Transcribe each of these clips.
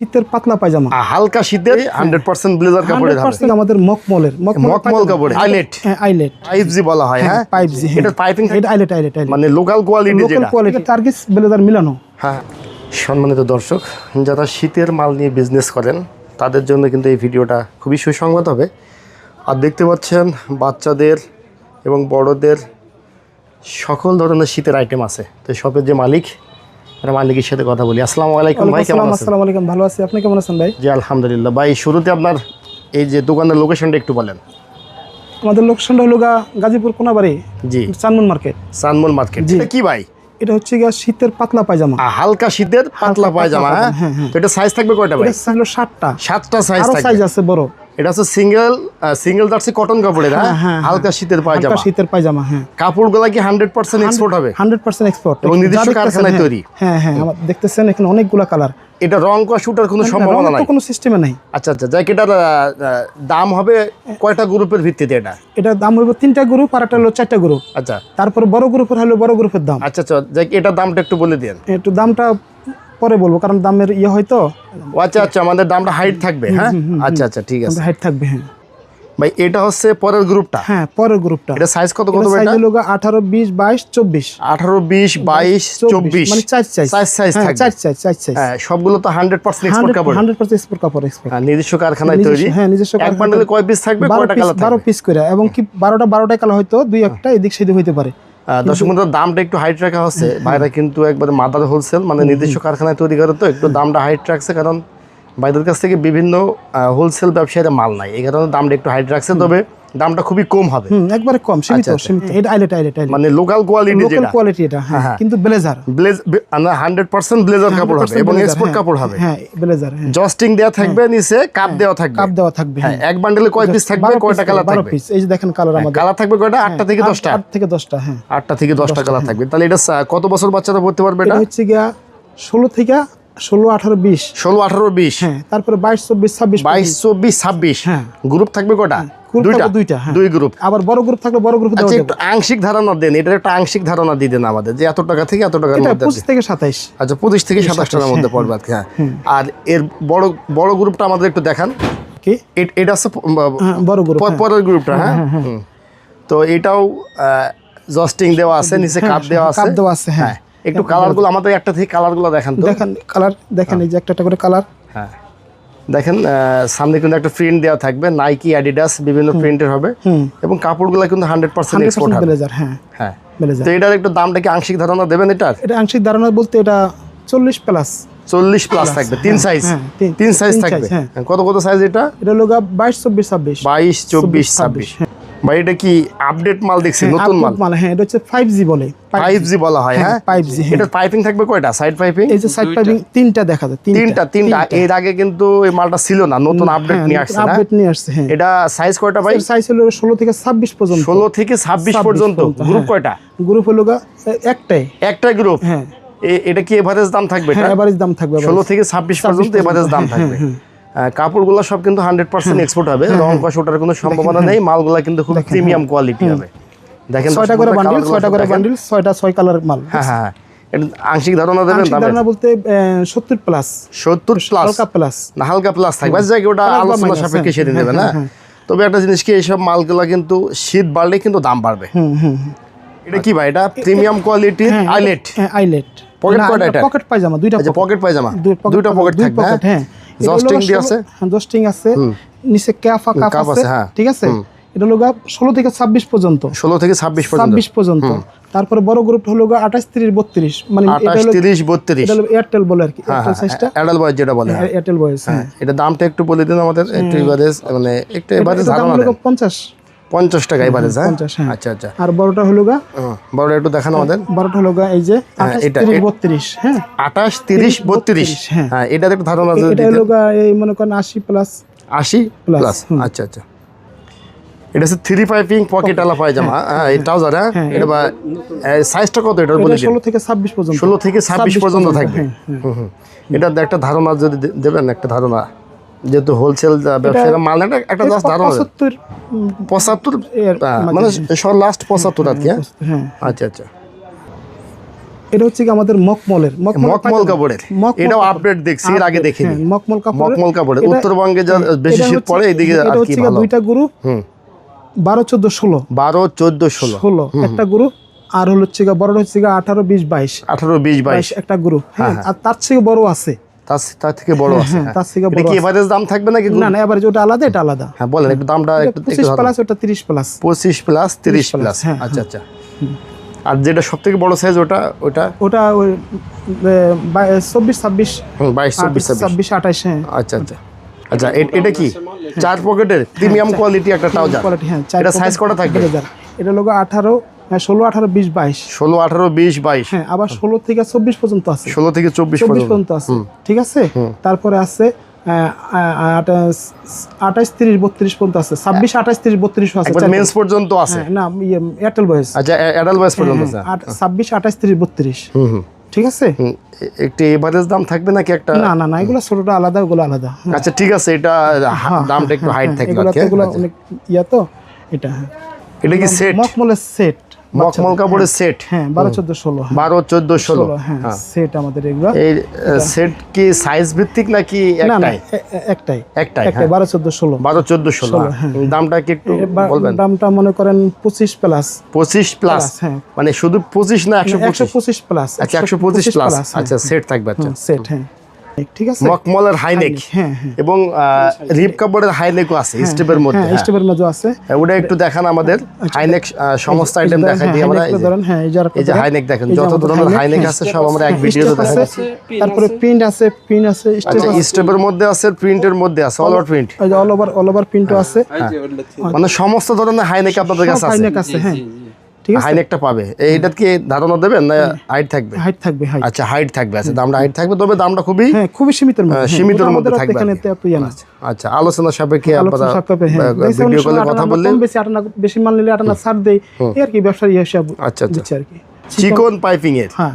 শীতের পাতলা পায়জামা। হালকা শীতের হান্ড্রেড পার্সেন্ট ব্লেজার কাপড়ে আমাদের মকমলের মকমল কাপড়ে আইলেট আইলেট পাইপ জি বলা হয় হ্যাঁ পাইপ জি এটা পাইপিং এটা আইলেট আইলেট মানে লোকাল কোয়ালিটি লোকাল কোয়ালিটি টার্গিস ব্লেজার মিলানো। হ্যাঁ সম্মানিত দর্শক যারা শীতের মাল নিয়ে বিজনেস করেন তাদের জন্য কিন্তু এই ভিডিওটা খুবই সুসংবাদ হবে। আর দেখতে পাচ্ছেন বাচ্চাদের এবং বড়দের সকল ধরনের শীতের আইটেম আছে। তো শপের যে মালিক মালিকের সাথে কথা বলি। আসসালামু আলাইকুম ভাই কেমন আছেন? আসসালামু আলাইকুম ভালো আছি। আপনি কেমন আছেন ভাই? জি আলহামদুলিল্লাহ। ভাই শুরুতে আপনার এই যে দোকানের লোকেশনটা একটু বলেন। আমাদের লোকেশনটা হলো গাজীপুর কোনাবাড়ি জি। চানমন মার্কেট। সানমল মার্কেট। জি। এটা কি ভাই? এটা হচ্ছে গিয়া শীতের পাতলা পায়জামা। হালকা শীতের পাতলা পায়জামা হ্যাঁ? হ্যাঁ, হ্যাঁ। তো এটা সাইজ থাকবে কয়টা ভাই? এটা ছিল ষাটটা সাতটা। সাইজ আরও থাকবে। সাইজ আছে বড়। এটা হচ্ছে সিঙ্গেল সিঙ্গেল জার্সি কটন কাপড়ের হ্যাঁ? হ্যাঁ, হালকা শীতের হালকা পায়জামা। শীতের পায়জামা হ্যাঁ। কাপড়গুলা কি হান্ড্রেড পার্সেন্ট এক্সপোর্ট হবে? হান্ড্রেড পার্সেন্ট এক্সপোর্ট এবং নিজস্ব কারখানায় তৈরি। হ্যাঁ হ্যাঁ আমার দেখতেছেন এখানে অনেকগুলা কালার এটা রং করা শুটার কোনো সম্ভাবনা নাই? কোনো সিস্টেমে নাই। আচ্ছা আচ্ছা জ্যাকেটার দাম হবে কয়টা গ্রুপের ভিত্তিতে এটা? এটা দাম হইব তিনটা গ্রুপ আর একটা হলো চারটা গ্রুপ আচ্ছা। তারপর বড় গ্রুপের হলো বড় গ্রুপের দাম। আচ্ছা আচ্ছা যাক এটার দামটা একটু বলে দিন একটু দামটা পরে বলব কারণ দামের ইয়ে হয়তো আচ্ছা আচ্ছা আমাদের দামটা হাইট থাকবে হ্যাঁ? আচ্ছা আচ্ছা ঠিক আছে। হাইট থাকবে হ্যাঁ। ভাই এটা হচ্ছে পরের গ্রুপটা? হ্যাঁ পরের গ্রুপটা। এটা সাইজ কত কত ভাই সাইজ এটা? হলো আঠারো বিশ বাইশ চব্বিশ। আঠারো বিশ বাইশ চব্বিশ মানে চার সাইজ চার হ্যাঁ, থাকবে। চার সাইজ চার সাইজ হ্যাঁ সবগুলো তো হান্ড্রেড পার্সেন্ট এক্সপোর্ট কাপড়। হান্ড্রেড পার্সেন্ট এক্সপোর্ট কাপড় এক্সপোর্ট হ্যাঁ, নিজস্ব কারখানায় তৈরি। হ্যাঁ, নিজস্ব এক বান্ডেলে কয় পিস থাকবে? কয়টা কালার থাকবে? পিস করে এবং কি বারোটা বারোটা কালার হয়তো দুই একটা এদিক সেদিক হইতে পারে। দর্শক বন্ধু দামটা একটু হাইট রাখা হচ্ছে বাইরে কিন্তু একবারে মাদার হোলসেল মানে নির্দিষ্ট কারখানায় তৈরি করে তো একটু দামটা হাইট রাখছে কারণ বাইরের কাছ থেকে বিভিন্ন হোলসেল ব্যবসায়ীরা মাল নাই। এই কারণে দামটা একটু হাইট রাখছে তবে দামটা খুবই কম হবে। একবারে কম সীমিত সীমিত। এটা আইলেট আইলেট মানে লোকাল কোয়ালিটি লোকাল কোয়ালিটি এটা হ্যাঁ কিন্তু blazer blaze hundred percent blazer কাপড় হবে এবং এক্সপোর্ট কাপড় হবে। হ্যাঁ ব্লেজার হ্যাঁ। জস্টিং দেওয়া থাকবে নিচে কাপ দেওয়া থাকবে। কাপ দেওয়া থাকবে হ্যাঁ হ্যাঁ। এক বান্ডেলে কয় পিস থাকবে কয়টা কালার থাকবে? পিস এই যে দেখেন কালার আমাদের। কালার থাকবে কয়টা? আটটা থেকে আট- দশটা। আট থেকে দশটা হ্যাঁ। আটটা থেকে দশটা কালার থাকবে। তাহলে এটা কত বছর বাচ্চারা পড়তে পারবে এটা? হচ্ছে গিয়া ষোলো থেকে ষোলো আঠারো বিশ। ষোলো আঠারো বিশ। হ্যাঁ তারপরে বাইশ চব্বিশ ছাব্বিশ বাইশ চব্বিশ ছাব্বিশ। হ্যাঁ। গ্রুপ থাকবে কটা? দুইটা, হ্যাঁ। দুই গ্রুপ। আবার বড় গ্রুপ থাকলে বড় গ্রুপ আচ্ছা একটু আংশিক ধারণা দেন এটার একটা আংশিক ধারণা দিয়ে দেন আমাদের যে এত টাকা থেকে এত টাকার এটা মধ্যে পঁচিশ থেকে সাতাইশ। আচ্ছা পঁচিশ থেকে সাতাশ টাকার মধ্যে পড়বে হ্যাঁ। আর এর বড় বড় গ্রুপটা আমাদের একটু দেখান। কি? এটা হ্যাঁ বড় গ্রুপ পরের গ্রুপটা হ্যাঁ তো এটাও জস্টিং দেওয়া আছে নিচে কাপ দেওয়া আছে। কাপ দেওয়া আছে হ্যাঁ। একটু কালারগুলো আমাদের একটা থেকে কালারগুলো দেখান তো। দেখেন কালার দেখেন এই যে একটা একটা করে কালার হ্যাঁ। দেখেন সামনে কিন্তু একটা প্রিন্ট দেওয়া থাকবে নাইকি অ্যাডিডাস বিভিন্ন প্রিন্টের হবে। এবং কাপড়গুলো কিন্তু হান্ড্রেড পার্সেন্ট এক্সপোর্ট হবে। হ্যাঁ। হ্যাঁ। তো এটার একটু দামটা কি আংশিক ধারণা দেবেন এটার? এটা আংশিক ধারণা বলতে এটা চল্লিশ প্লাস চল্লিশ প্লাস থাকবে তিন সাইজ হ্যাঁ, তিন- তিন সাইজ থাকবে। হ্যাঁ। কত কত সাইজ এটা? এটা হলো গা বাইশ চব্বিশ ছাব্বিশ। বাইশ চব্বিশ ছাব্বিশ ভাই এটা কি আপডেট মাল দেখছি? নতুন মাল? মাল হ্যাঁ এটা হচ্ছে ফাইভ জি বলে। ফাইভ জি বলা হয় হ্যাঁ ফাইভ জি হ্যাঁ। এটা পাইপিং থাকবে কয়টা? সাইড পাইপিং এই যে সাইড পাইপিং তিনটা দেখা যায় তিনটা। তিনটা এর আগে কিন্তু এই মালটা ছিল না নতুন আপডেট নিয়ে আসছে না? আপডেট নিয়ে আসছে হ্যাঁ। এটা সাইজ কয়টা ভাই? সাইজ হলো ষোলো থেকে ছাব্বিশ পর্যন্ত। ষোলো থেকে ছাব্বিশ 26 পর্যন্ত। গ্রুপ হ্যাঁ। কয়টা? গ্রুপ হলো একটাই। একটাই গ্রুপ হ্যাঁ। এটা কি এভারেজ দাম থাকবে হ্যাঁ এভারেজ দাম থাকবে ষোলো average। থেকে ছাব্বিশ পর্যন্ত এভারেজ দাম থাকবে। কাপড়গুলো সব কিন্তু হান্ড্রেড পার্সেন্ট এক্সপোর্ট হবে। রং কষ ওঠার কোনো সম্ভাবনা নেই মালগুলা কিন্তু খুব প্রিমিয়াম কোয়ালিটি হবে। দেখেন ছয়টা করে বান্ডিল ছয়টা করে বান্ডিল ছয়টা ছয় কালার মাল। হ্যাঁ হ্যাঁ। আংশিক ধারণা দেবেন ধারণা বলতে সত্তর প্লাস সত্তর প্লাস হালকা প্লাস না হালকা প্লাস থাকবে। ওটা আলোচনা সাপেক্ষে সেরে না তবে একটা জিনিস কি এইসব মালগুলা কিন্তু শীত বাড়লে কিন্তু দাম বাড়বে। এটা কি ভাই? এটা প্রিমিয়াম কোয়ালিটির আইলেট আইলেট এটা? পকেট পায়জামা দুইটা পকেট পায়জামা দুই দুইটা পকেট থাকবে হ্যাঁ। হ্যাঁ। জস্টিং দিয়ে আছে? হ্যাঁ জস্টিং আছে। নিচে ক্যাফা কাপ আছে হ্যাঁ। ঠিক আছে? এটা হলো ষোলো থেকে ছাব্বিশ পর্যন্ত। ষোলো থেকে ছাব্বিশ পর্যন্ত। ছাব্বিশ পর্যন্ত। তারপরে বড় গ্রুপটা হলো আঠাশ তিরিশ বত্রিশ। মানে তিরিশ বত্রিশ। এয়ারটেল বলে আর কি হ্যাঁ এয়ারটেল সাইজটা বয়েস যেটা বলে হ্যাঁ। এয়ারটেল বয়েস হ্যাঁ। এটা দামটা একটু বলে দিন আমাদের একটু এভারেজ মানে একটু এভারেজ ধারণা পঞ্চাশ। পঞ্চাশ টাকা হ্যাঁ? হ্যাঁ। আচ্ছা আচ্ছা। আর বড়টা হলো গা? হুম, বড় একটু দেখান আমাদের। বারোটা হলো গা এই যে এটা- বত্রিশ হ্যাঁ? আঠাশ তিরিশ বত্রিশ। হ্যাঁ। হ্যাঁ এটার একটু ধারণা এটা হলো গা এই মনে করেন আশি প্লাস আশি প্লাস আচ্ছা আচ্ছা। এটা হচ্ছে থ্রি পাইপিং পকেট আলা পায়জামা। হ্যাঁ এই ট্রাউজার হ্যাঁ? এটা বা সাইজটা কত? এটা বলে এটা ষোলো থেকে ছাব্বিশ পর্যন্ত। ষোলো থেকে ছাব্বিশ 26 পর্যন্ত থাকবে। হ্যাঁ, হ্যাঁ। এটার একটা ধারণা যদি দেবেন একটা ধারণা। যেহেতু হোলসেল ব্যবসায়ীরা মাল নেয়, একটা জাস্ট ধারণা। পঁচাত্তর পঁচাত্তর? মানে সব লাস্ট পঁচাত্তর আর কি হ্যাঁ? হ্যাঁ। আচ্ছা আচ্ছা। এটা হচ্ছে কি আমাদের মকমলের মকমল কাপড়ের। এটাও আপডেট দেখছি এর আগে দেখিনি। হ্যাঁ, মকমল কাপড় মকমল কাপড়ের। উত্তরবঙ্গে যা বেশি শীত পড়ে এইদিকে আর কি ভালো। দুইটা গ্রুপ বারো চোদ্দ ষোলো। বারো চোদ্দ ষোলো। ষোলো একটা গ্রুপ আর হলো হচ্ছে বড় হচ্ছে আঠারো বিশ বাইশ। আঠারো বিশ বাইশ। একটা গ্রুপ হ্যাঁ। আর তার থেকে বড় আছে। তার তার থেকে বড় আছে হ্যাঁ, হ্যাঁ। তার থেকে বড় কি এভারেজ দাম থাকবে নাকি না না এবার ওটা আলাদা এটা আলাদা। হ্যাঁ বলেন একটু দামটা একটু একটু পঁচিশ ধারণা- প্লাস ওটা তিরিশ প্লাস পঁচিশ প্লাস তিরিশ plus, প্লাস হ্যাঁ, আচ্ছা আচ্ছা। আর যেটা সব থেকে বড় সাইজ ওটা ওটা? ওটা ওই চব্বিশ ছাব্বিশ। বাইশ চব্বিশ ছাব্বিশ। আঠাশ হ্যাঁ। আচ্ছা আচ্ছা। আচ্ছা এটা কি? চার পকেটের প্রিমিয়াম কোয়ালিটি একটা ট্রাউজার কোয়ালিটি হ্যাঁ এটা সাইজ কটা থাকবে এটা লোক আঠারো হ্যাঁ, ষোলো আঠারো বিশ বাইশ। ষোলো আঠারো বিশ বাইশ। হ্যাঁ আবার ষোলো থেকে চব্বিশ পর্যন্ত আছে। ষোলো থেকে চব্বিশ পর্যন্ত। আছে। ঠিক আছে? তারপরে আছে আঠাশ তিরিশ বত্রিশ পর্যন্ত আছে। ছাব্বিশ আঠাশ তিরিশ বত্রিশ আছে। মেন্স পর্যন্ত আছে। হ্যাঁ, না ইয়ে, এয়ারটেল বয়েস আচ্ছা অ্যাডাল বয়স পর্যন্ত আছে। ছাব্বিশ আঠাশ তিরিশ বত্রিশ। ঠিক আছে? একটি এভারেজ দাম থাকবে নাকি একটা? না না না এগুলো ছোটটা আলাদা ওগুলো আলাদা। হ্যাঁ, আচ্ছা ঠিক আছে এটা দামটা একটু হাইট থাকবে এগুলো আচ্ছা। অনেক ইয়া তো এটা হ্যাঁ। এটা কি সেট মকমলের সেট মকমল কাপড়ের সেট হ্যাঁ। বারো চোদ্দ ষোলো। হ্যাঁ, বারো চোদ্দ ষোলো ষোলো। হ্যাঁ সেট আমাদের এগুলো। এই সেট কি সাইজ ভিত্তিক নাকি একটাই? একটাই। একটাই একটাই হ্যাঁ। বারো চোদ্দ ষোলো। বারো চোদ্দ ষোলো। ষোলো, হ্যাঁ। দামটা কি একটু বলবেন? দামটা মনে করেন পঁচিশ প্লাস পঁচিশ প্লাস হ্যাঁ। মানে শুধু পঁচিশ না একশো একশো পঁচিশ? পঁচিশ প্লাস আচ্ছা একশো পঁচিশ প্লাস আচ্ছা সেট থাকবে আচ্ছা। সেট হ্যাঁ। ঠিক আছে? মকমলের হাইনেক হ্যাঁ হ্যাঁ। এবং রিপ কাপড়ের হাইনেকও আছে স্টেপের মধ্যে। হ্যাঁ। স্টেপের মধ্যে আছে। ওটা একটু দেখান আমাদের। হাইনেক সমস্ত আইটেম দেখাই দিই আমরা এই যে- ধরেন হ্যাঁ এই যে আর এই যে হাইনেক দেখেন যত ধরনের হাইনেক আছে সব আমরা এক ভিডিওতে স্টেপ তারপরে প্রিন্ট আছে প্রিন্ট আছে আচ্ছা স্টেপের মধ্যে আছে প্রিন্টের মধ্যে আছে অল ওভার প্রিন্ট যে অল ওভার অল ওভার প্রিন্টও আছে। মানে সমস্ত ধরনের হাইনেক আপনাদের কাছে আছে। হাইনেক আছে হ্যাঁ। ঠিক আছে? হাইনেকটা পাবে। এইটা কি ধারণা দেবেন না হাইট থাকবে? হাইট থাকবে হাইট আচ্ছা হাইট থাকবে। আচ্ছা দামটা হাইট থাকবে তবে দামটা খুবই হ্যাঁ খুবই সীমিতের মধ্যে। হ্যাঁ, সীমিতের মধ্যে থাকবে এখানে এত না আচ্ছা আলোচনা সাপেক্ষে আপনারা সাপেক্ষে, হ্যাঁ। দেখছি অনেক ভিডিও কলে কথা আটানা বেশি আটানা বেশি মাল নিলে আটানা ছাড় দেই। এই আর কি ব্যবসার ইয়ে হিসাব আচ্ছা, আচ্ছা। আর কি। চিকন পাইপিং এর হ্যাঁ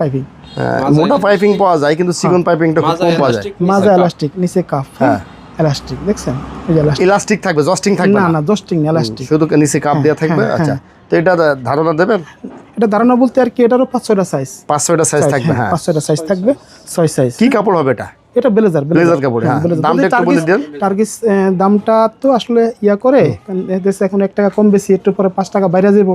পাইপিং। আহ, মোটা পাইপিং পাওয়া যায় কিন্তু চিকন পাইপিংটা খুব কম পাওয়া যায়। মাজা এলাস্টিক নিচে কাপ হ্যাঁ। এলাস্টিক দেখছেন? এই যে এলাস্টিক ইলাস্টিক থাকবে জস্টিং থাকবে না না? না জস্টিং এলাস্টিক শুধু নিচে কাপ দেওয়া থাকবে? হ্যাঁ, আচ্ছা তো এটা ধারণা দেবেন? এটা ধারণা বলতে আর কি এটারও পাঁচ ছয়টা সাইজ পাঁচ ছয়টা সাইজ থাকবে হ্যাঁ পাঁচ ছয়টা সাইজ থাকবে ছয় সাইজ কি কাপড় হবে এটা? এটা ব্লেজার ব্লেজার। কাপড়, হ্যাঁ। দামটা একটু বলে দেন। টার্গিস দামটা তো আসলে ইয়া করে দেশে এখন টাকা কম বেশি একটু পরে পাঁচ টাকা বাইরে যাব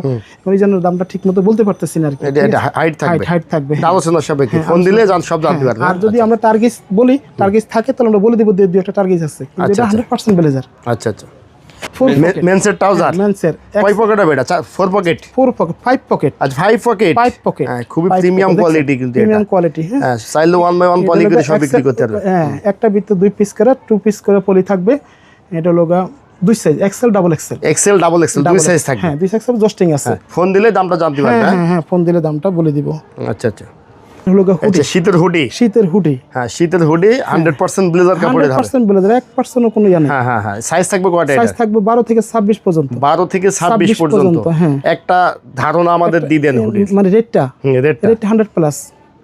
ওই জন্য দামটা ঠিক মতো বলতে পারতেছি না আর কি। এটা এটা হাইট থাকবে। হাইট হাইট থাকবে। আলোচনা সাপেক্ষে। ফোন দিলে জান সব জানতে পারবে। আর যদি আমরা টার্গিস বলি টার্গিস থাকে তাহলে আমরা বলে দিব দু একটা টার্গিস আছে। আচ্ছা, এটা ব্লেজার আচ্ছা আচ্ছা। ফুল মেন্সের ট্রাউজার মেন্সের কয় পকেট হবে এটা? Four pocket four pocket five pocket আচ্ছা ফাইভ পকেট ফাইভ পকেট হ্যাঁ খুবই প্রিমিয়াম কোয়ালিটি কিন্তু প্রিমিয়াম কোয়ালিটি হ্যাঁ। হ্যাঁ চাইলে ওয়ান বাই ওয়ান পলি করে সব বিক্রি করতে পারবে। হ্যাঁ একটা ভিতরে দুই পিস করে টু পিস করে পলি থাকবে। এটা হলো গা দুই size XL double XL XL double XL দুই সাইজ থাকবে। হ্যাঁ দুই জস্টিং আছে। ফোন দিলে দামটা জানতে পারবে হ্যাঁ হ্যাঁ? হ্যাঁ হ্যাঁ ফোন দিলে দামটা বলে দিব। আচ্ছা আচ্ছা। হলো হুডি আচ্ছা শীতের হুডি শীতের হুডি হ্যাঁ শীতের হুডি হান্ড্রেড পার্সেন্ট ব্লেজার কাপড়ের হবে পার্সেন্ট বলে দেবে এক পার্সেন্টও কোনো ইয়া নেই। হ্যাঁ হ্যাঁ হ্যাঁ। সাইজ থাকবে কয়টা সাইজ থাকবে বারো থেকে ছাব্বিশ পর্যন্ত। বারো থেকে ছাব্বিশ 26 পর্যন্ত। হ্যাঁ। একটা ধারণা আমাদের দিয়ে দেন হুডি মানে রেটটা? রেটটা। Rate hundred plus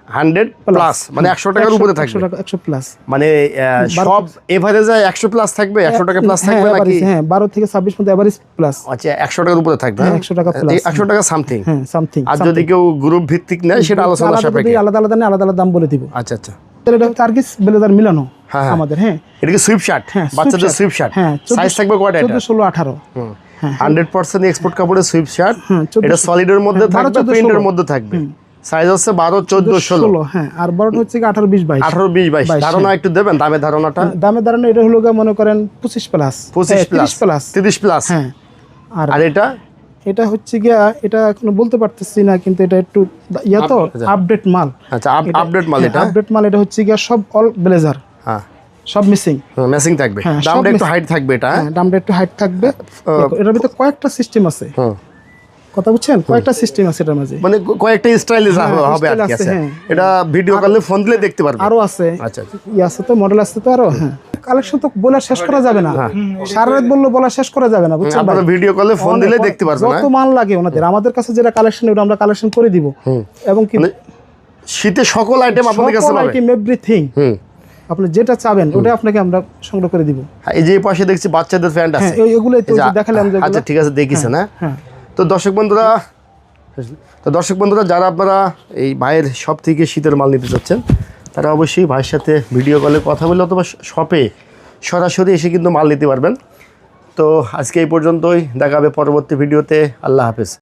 hundred plus মানে একশো টাকার উপরে থাকবে। একশো প্লাস মানে সব এভারেজে একশো প্লাস থাকবে একশো টাকা প্লাস থাকবে নাকি? হ্যাঁ বারো থেকে ছাব্বিশ পর্যন্ত এভারেজ প্লাস আচ্ছা একশো টাকার উপরে থাকবে হ্যাঁ, 100 টাকা plus, একশো টাকা সামথিং হ্যাঁ সামথিং আর যদি কেউ গ্রুপ ভিত্তিক নেয় সেটা আলোচনা আলাদা সাপেক্ষে। আলাদা আলাদা আলাদা আলাদা দাম বলে দিব। আচ্ছা আচ্ছা। তাহলে এটা টার্গিস ব্লেজার মিলানো হ্যাঁ, হ্যাঁ। আমাদের হ্যাঁ। এটা কি সুইপ শার্ট হ্যাঁ বাচ্চাদের সুইপ শার্ট হ্যাঁ সাইজ থাকবে কয়টা এটা? ষোলো আঠারো। হান্ড্রেড পার্সেন্ট এক্সপোর্ট কাপড়ের সুইপ শার্ট হ্যাঁ, 14 এটা সলিডের মধ্যে হ্যাঁ, থাকবে প্রিন্টের মধ্যে থাকবে। সাইজ হচ্ছে বারো চোদ্দ ষোলো। হ্যাঁ আর বড়টা হচ্ছে আঠারো বিশ বাইশ। আঠারো বিশ বাইশ। ধারণা একটু দেবেন দামের ধারণাটা? দামের দাঁড়ানো এটা হলো মনে করেন পঁচিশ প্লাস পঁচিশ প্লাস প্লাস তিরিশ প্লাস হ্যাঁ আর আর এটা? এটা হচ্ছে গিয়া এটা এখনও বলতে পারতেছি না কিন্তু এটা একটু ইয়া তো আপডেট মাল। আচ্ছা আপডেট মাল এটা? আপডেট মাল এটা হচ্ছে গিয়া সব অল ব্লেজার হ্যাঁ। সব মিসিং ম্যাচিং থাকবে। হ্যাঁ, দামটা একটু হাইট থাকবে এটা হ্যাঁ? হ্যাঁ দামটা একটু হাইট থাকবে। এটার ভিতরে কয়েকটা সিস্টেম আছে। হুম। কথা বুঝছেন? কয়েকটা সিস্টেম আছে এটার মাঝে। মানে কয়েকটা স্টাইল হবে আর কি আছে, আছে। হ্যাঁ। এটা ভিডিও কলে ফোন দিলে দেখতে পারবে। আরও আছে। আচ্ছা আচ্ছা। ই আছে তো মডেল আছে তো আরও হ্যাঁ। কালেকশন তো বলে শেষ করা যাবে না। হ্যাঁ। সারা রাত বললে বলা শেষ করা যাবে না বুঝছেন? আপনারা ভিডিও কলে ফোন দিলে দেখতে পারবে না। যত মাল লাগে ওনাদের আমাদের কাছে যেটা কালেকশন ওটা আমরা কালেকশন করে দিব। এবং কি মানে শীতে সকল আইটেম আপনাদের কাছে সকল পাবে। আইটেম এভরিথিং হুম। আপনি যেটা চাবেন ওটা আপনাকে আমরা সংগ্রহ করে দিব। হ্যাঁ, এই যে পাশে দেখছি বাচ্চাদের প্যান্ট হ্যাঁ আছে। এগুলোই তো দেখালাম আচ্ছা ঠিক আছে দেখিছে না হ্যাঁ। তো দর্শক বন্ধুরা, তো দর্শক বন্ধুরা, যারা আপনারা এই ভাইয়ের সব থেকে শীতের মাল নিতে চাচ্ছেন তারা অবশ্যই ভাইয়ের সাথে ভিডিও কলে কথা বলে অথবা শপে সরাসরি এসে কিন্তু মাল নিতে পারবেন। তো আজকে এই পর্যন্তই দেখাবে পরবর্তী ভিডিওতে আল্লাহ হাফেজ।